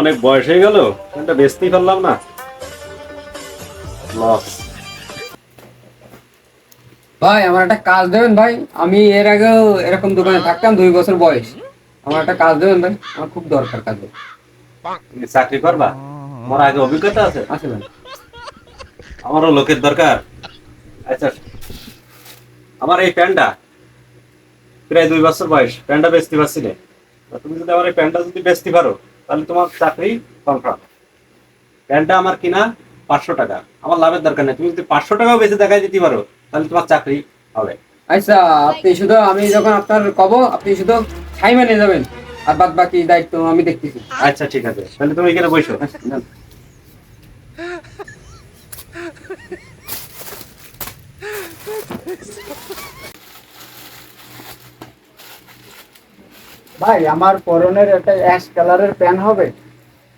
অনেক বয়স হয়ে গেল বেচতেই পারলাম না। লস ভাই আমার একটা কাজ দেবেন ভাই। আমি এর আগেও এরকম দোকানে থাকতাম দুই বছর বয়স। আমার একটা কাজ দেবেন ভাই আমার খুব দরকার কাজে। চাকরি করবা? আমার আগে অভিজ্ঞতা আছে? আছে ভাই। আমারও লোকের দরকার। আচ্ছা আমার এই প্যান্টটা প্রায় দুই বছর বয়স প্যান্টটা বেচতে পারছি না। তুমি যদি আমার এই প্যান্টটা যদি বেচতে পারো তাহলে তোমার চাকরি কনফার্ম প্যান্টটা আমার কিনা পাঁচশো টাকা। আমার লাভের দরকার নেই। তুমি যদি পাঁচশো টাকাও বেঁচে দেখাই দিতে পারো তাহলে তোমার চাকরি হবে। আচ্ছা আপনি শুধু আমি যখন আপনার কব আপনি শুধু ছাই মানে যাবেন। আর বাদ বাকি দায়িত্ব আমি দেখতেছি। আচ্ছা ঠিক আছে। তাহলে তুমি এখানে বসো। ভাই আমার পরনের একটা অ্যাশ কালারের প্যান হবে।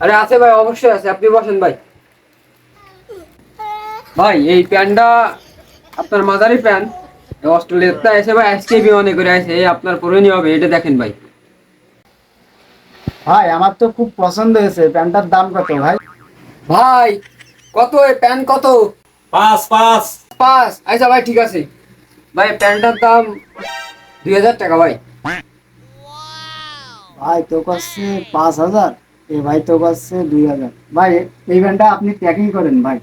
আরে আছে ভাই অবশ্যই আছে। আপনি বসেন ভাই। ভাই এই প্যান্টটা আপনার মাদারি প্যান্ট অস্ট্রেলিয়াতে এসে ভাই আজকে বিমানে করে আসে এই আপনার পরে হবে এটা দেখেন ভাই। ভাই আমার তো খুব পছন্দ হয়েছে। প্যান্টটার দাম কত ভাই? ভাই কত? এই প্যান্ট কত? পাঁচ পাঁচ। পাঁচ। আচ্ছা ভাই ঠিক আছে। ভাই প্যান্টটার দাম দুই হাজার টাকা ভাই। ভাই তো করছে পাঁচ হাজার এ ভাই তো করছে দুই হাজার। ভাই এই প্যান্টটা আপনি প্যাকিং করেন ভাই।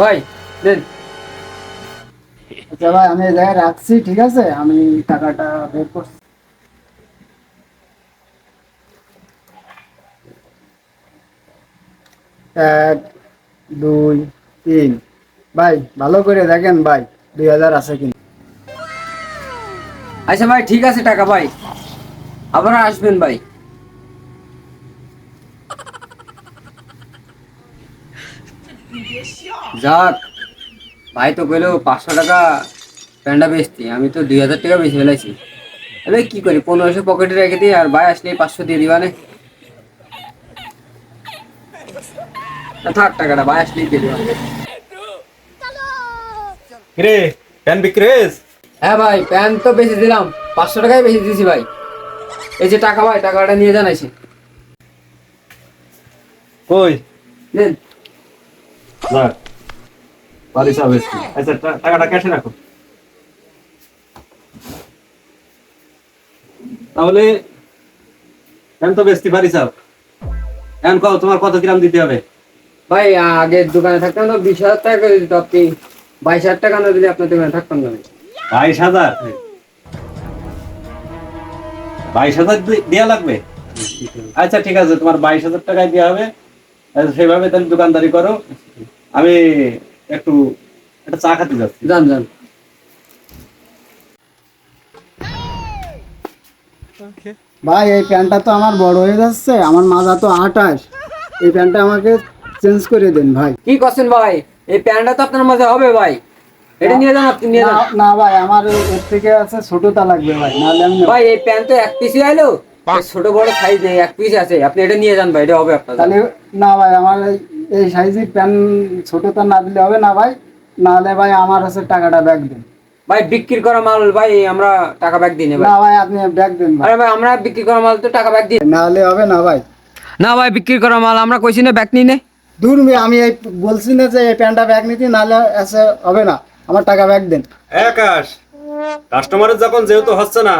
ভাই দেন। আচ্ছা ভাই আমি এই জায়গায় রাখছি ঠিক আছে? আমি টাকাটা বের করছি। এক, দুই, তিন। ভাই, ভালো করে দেখেন ভাই, দুই হাজার আছে কিন্তু আচ্ছা ভাই, ঠিক আছে টাকা ভাই। আবার আসবেন ভাই। যাক, ভাই তো কইলো পাঁচশো টাকা প্যান্টটা বেচতি, আমি তো দুই হাজার টাকা বেশি ফেলাইছি। এবার কি করি, পনেরোশো পকেটে রেখে দিই আর ভাই আসলে পাঁচশো দিয়ে দিবা না না, থাক টাকাটা ভাই আসলেই দিয়ে দিবা কিরে প্যান্ট বিক্রি হ্যাঁ ভাই প্যান্ট তো বেশি দিলাম পাঁচশো টাকায় বেশি দিয়েছি ভাই। এই যে টাকা ভাই টাকাটা নিয়ে যান কই? নেন। না বাড়ি সব আচ্ছা টাকাটা ক্যাশে রাখো। তাহলে এখন তো বেচতে পারি এখন কও তোমার কত গ্রাম দিতে হবে? ভাই আগের দোকানে থাকতাম তো বিশ হাজার টাকা করে দিত। আপনি বাইশ হাজার টাকা না দিলে আপনার দোকানে থাকতাম না বাইশ হাজার? বাইশ হাজার দেওয়া লাগবে? আচ্ছা ঠিক আছে তোমার বাইশ হাজার টাকায় দেওয়া হবে। সেভাবে তাহলে দোকানদারি করো। আমি একটু একটা চা খাতে যাচ্ছি। যান যান। ভাই এই প্যান্টটা তো আমার বড় হয়ে যাচ্ছে। আমার মাজা তো আঠাশ এই প্যান্টটা আমাকে চেঞ্জ করে দিন ভাই। কি করছেন ভাই? এই প্যান্টটা তো আপনার মাঝে হবে ভাই। এটা নিয়ে যান আপনি নিয়ে যান। না- ভাই আমার এর থেকে আছে ছোটটা লাগবে ভাই নাহলে আমি। ভাই এই প্যান্ট তো এক পিসই আইলো ছোট বড় সাইজ নেই এক পিস আছে। আপনি এটা নিয়ে যান ভাই এটা হবে আপনার তাহলে না ভাই আমার এই- সাইজের প্যান্ট ছোটটা না দিলে হবে না ভাই। নাহলে ভাই আমার হচ্ছে টাকাটা ব্যাক দিন। ভাই বিক্রি করা মাল ভাই আমরা টাকা ব্যাক দিই না ভাই না ভাই আপনি ব্যাক দিন ভাই। আরে ভাই আমরা বিক্রি করা মাল তো টাকা ব্যাক দিই নাহলে হবে না ভাই। না ভাই বিক্রি করা মাল আমরা কইছি না ব্যাক নিই না। দূর আমি এই বলছি না যে এই প্যান্টটা ব্যাগ নিতে নাহলে এসে হবে না। আমার টাকা ব্যাগ দিন। আকাশ কাস্টমারের যখন যেহেতু হচ্ছে না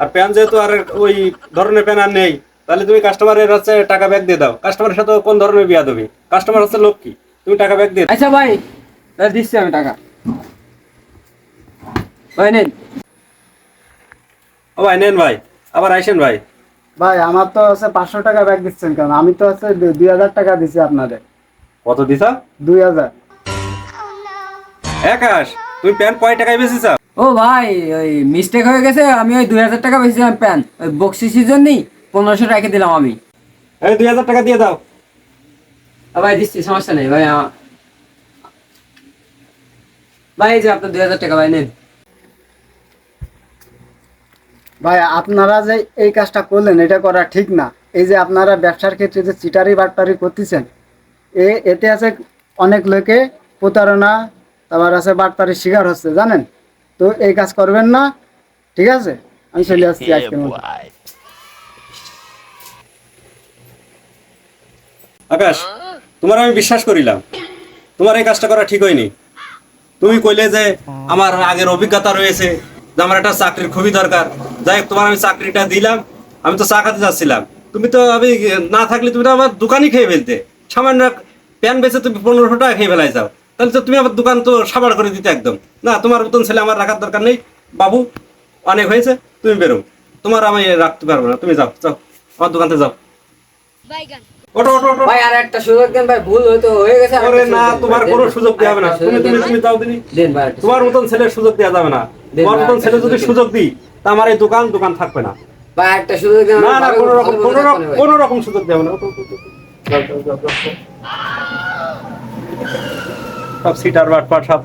আর প্যান যেহেতু আর ওই ধরনের প্যান আর নেই তাহলে তুমি কাস্টমারের হচ্ছে টাকা ব্যাক দিয়ে দাও। কাস্টমারের সাথে কোন ধরনের বিয়া দেবে কাস্টমার হচ্ছে লক্ষ্মী তুমি টাকা ব্যাক দিয়ে। আচ্ছা ভাই তাহলে দিচ্ছি আমি টাকা। ভাই নেন। ও ভাই নেন ভাই আবার আইসেন ভাই। ভাই আমার তো হচ্ছে পাঁচশো টাকা ব্যাগ দিচ্ছেন কেন? আমি তো হচ্ছে দু- দুই হাজার টাকা দিছি আপনাদের কত দিছ? দুই হাজার। আকাশ তুমি প্যান কয় টাকায় বেচেছ ও ভাই ওই মিস্টেক হয়ে গেছে আমি ওই দুই হাজার টাকা বেশিছিলাম প্যান্ট। ওই বক্সিসির জন্যই পনেরোশো রেখে দিলাম আমি। এই দুই হাজার টাকা দিয়ে দাও। আ, ভাই দিচ্ছি সমস্যা নেই ভাই ভাই এই যে আপনার দুই হাজার টাকা ভাই নেন। ভাই আপনারা যে এই কাজটা করলেন এটা করা ঠিক না। এই যে আপনারা ব্যবসার ক্ষেত্রে যে চিটারি বাট্টারি করতেছেন এ এতে আছে অনেক লোকে প্রতারণা তারপর আছে বাটপারির শিকার হচ্ছে জানেন? তো এই কাজ করবেন না ঠিক আছে? আমি চলে আসছি আজকের মতো। আকাশ তোমার আমি বিশ্বাস করিলাম। তোমার এই কাজটা করা ঠিক হয়নি। তুমি কইলে যে আমার আগের অভিজ্ঞতা রয়েছে যে আমার একটা চাকরির খুবই দরকার। যাই হোক তোমার আমি চাকরিটা দিলাম আমি তো চা খাতে যাচ্ছিলাম। তুমি তো আমি না থাকলে তুমি তো আমার দোকানই খেয়ে ফেলতে। সামান্য প্যান বেচে তুমি পনেরোশো টাকা খেয়ে ফেলাই যাও। তাহলে তো তুমি আমার দোকান তো সাবার করে দিতে একদম। না তোমার মতন ছেলে আমার রাখার দরকার নেই। বাবু অনেক হয়েছে তুমি বেরো। তোমার আমি রাখতে পারব না। তুমি যাও যাও। আমার দোকানতে যাও। ওটো ওটো ওটো ভাই আর একটা সুযোগ দেন ভাই ভুল হয়তো হয়ে গেছে। আর না তোমার কোনো সুযোগ দেওয়া হবে না। তুমি তুমি তুমি যাও দিনি। দেন ভাই একটা তোমার মতন ছেলের সুযোগ দেওয়া যাবে না। একটা ছেলে যদি সুযোগ দিই তা আমার এই দোকান দোকান থাকবে না। বা একটা সুযোগ দেন না না কোনো রকম কোনো রকম কোনো রকম সুযোগ দেব না। সব সিটার বাটপাট সব